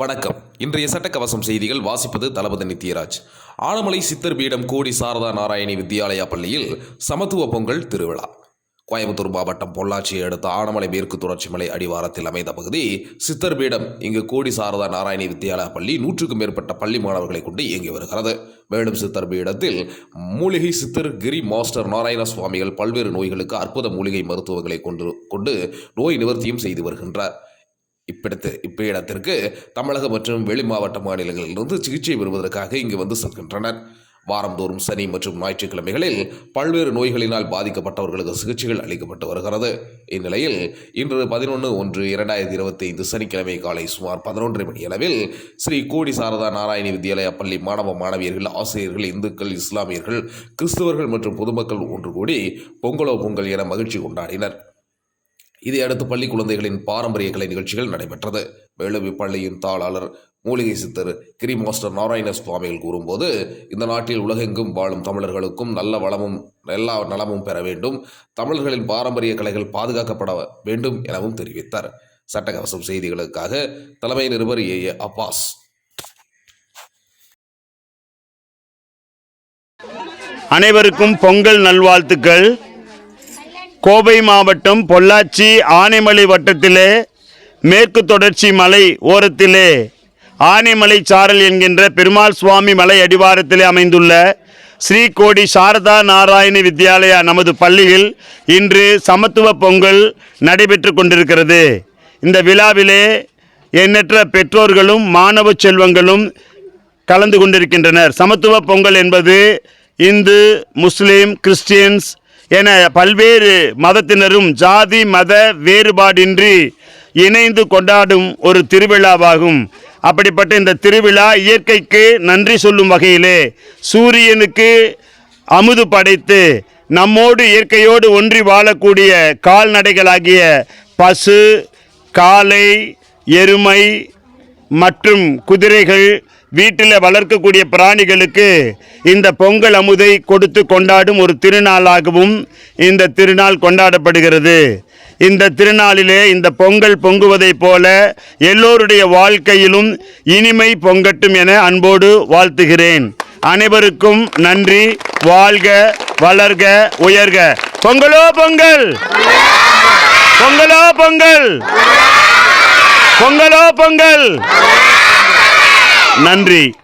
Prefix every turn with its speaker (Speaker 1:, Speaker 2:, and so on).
Speaker 1: வணக்கம். இன்றைய சட்டக்கவசம் செய்திகள் வாசிப்பது தளபதி நித்யராஜ். ஆனமலை சித்தர் பீடம் கோடி சாரதா நாராயணி வித்யாலயா பள்ளியில் சமத்துவ பொங்கல் திருவிழா. கோயம்புத்தூர் மாவட்டம் பொள்ளாச்சியை அடுத்த ஆனமலை மேற்கு தொடர்ச்சி மலை அடிவாரத்தில் அமைந்த பகுதி சித்தர் பீடம். இங்கு கோடி சாரதா நாராயணி வித்யாலயா பள்ளி நூற்றுக்கும் மேற்பட்ட பள்ளி மாணவர்களை கொண்டு இயங்கி வருகிறது. மேலும் சித்தர் பீடத்தில் மூலிகை சித்தர் கிரி மாஸ்டர் நாராயண சுவாமிகள் பல்வேறு நோய்களுக்கு அற்புத மூலிகை மருத்துவங்களை கொண்டு கொண்டு நோய் நிவர்த்தியும் செய்து வருகின்றார். இப்பிடத்து இப்ப இடத்திற்கு தமிழகம் மற்றும் வெளி மாவட்ட மாநிலங்களிலிருந்து சிகிச்சை பெறுவதற்காக இங்கு வந்து செல்கின்றனர். வாரந்தோறும் சனி மற்றும் ஞாயிற்றுக்கிழமைகளில் பல்வேறு நோய்களினால் பாதிக்கப்பட்டவர்களுக்கு சிகிச்சைகள் அளிக்கப்பட்டு வருகிறது. இந்நிலையில் இன்று பதினொன்று ஒன்று இரண்டாயிரத்தி இருபத்தி ஐந்து சனிக்கிழமை காலை சுமார் பதினொன்றரை மணி அளவில் ஸ்ரீ கோடி சாரதா நாராயணி வித்யாலயா பள்ளி மாணவ மாணவியர்கள் ஆசிரியர்கள் இந்துக்கள் இஸ்லாமியர்கள் கிறிஸ்தவர்கள் மற்றும் பொதுமக்கள் ஒன்று கூடி பொங்கலோ பொங்கல் என மகிழ்ச்சி கொண்டாடினர். இதையடுத்து பள்ளி குழந்தைகளின் பாரம்பரிய கலை நிகழ்ச்சிகள் நடைபெற்றது. மேலும் இப்பள்ளியின் தாளாளர் மூலிகை சித்தர் கிரி மாஸ்டர் நாராயண சுவாமிகள் கூறும்போது இந்த நாட்டில் உலகெங்கும் வாழும் தமிழர்களுக்கும் நல்ல வளமும் எல்லா நலமும் பெற வேண்டும். தமிழர்களின் பாரம்பரிய கலைகள் பாதுகாக்கப்பட வேண்டும் எனவும் தெரிவித்தார். சட்டகவசம் செய்திகளுக்காக தலைமை நிருபர் ஏ. ஏ. அப்பாஸ்.
Speaker 2: அனைவருக்கும் பொங்கல் நல்வாழ்த்துக்கள். கோவை மாவட்டம் பொள்ளாச்சி ஆனைமலை வட்டத்திலே மேற்கு தொடர்ச்சி மலை ஓரத்திலே ஆனைமலை சாரல் என்கின்ற பெருமாள் சுவாமி மலை அடிவாரத்திலே அமைந்துள்ள ஸ்ரீ கோடி சாரதா நாராயண வித்யாலயா நமது பள்ளியில் இன்று சமத்துவ பொங்கல் நடைபெற்று கொண்டிருக்கிறது. இந்த விழாவிலே எண்ணற்ற பெற்றோர்களும் மாணவ செல்வங்களும் கலந்து கொண்டிருக்கின்றனர். சமத்துவ பொங்கல் என்பது இந்து முஸ்லீம் கிறிஸ்டியன்ஸ் என பல்வேறு மதத்தினரும் ஜாதி மத வேறுபாடின்றி இணைந்து கொண்டாடும் ஒரு திருவிழாவாகும். அப்படிப்பட்ட இந்த திருவிழா இயற்கைக்கு நன்றி சொல்லும் வகையிலே சூரியனுக்கு அமுது படைத்து நம்மோடு இயற்கையோடு ஒன்றி வாழக்கூடிய கால்நடைகளாகிய பசு காளை எருமை மற்றும் குதிரைகள் வீட்டில் வளர்க்கக்கூடிய பிராணிகளுக்கு இந்த பொங்கல் அமுதை கொடுத்து கொண்டாடும் ஒரு திருநாளாகவும் இந்த திருநாள் கொண்டாடப்படுகிறது. இந்த திருநாளிலே இந்த பொங்கல் பொங்குவதைப் போல எல்லோருடைய வாழ்க்கையிலும் இனிமை பொங்கட்டும் என அன்போடு வாழ்த்துகிறேன். அனைவருக்கும் நன்றி. வாழ்க வளர்க உயர்க. பொங்கலோ பொங்கல்! பொங்கலோ பொங்கல்! பொங்கலோ பொங்கல்! நன்றி.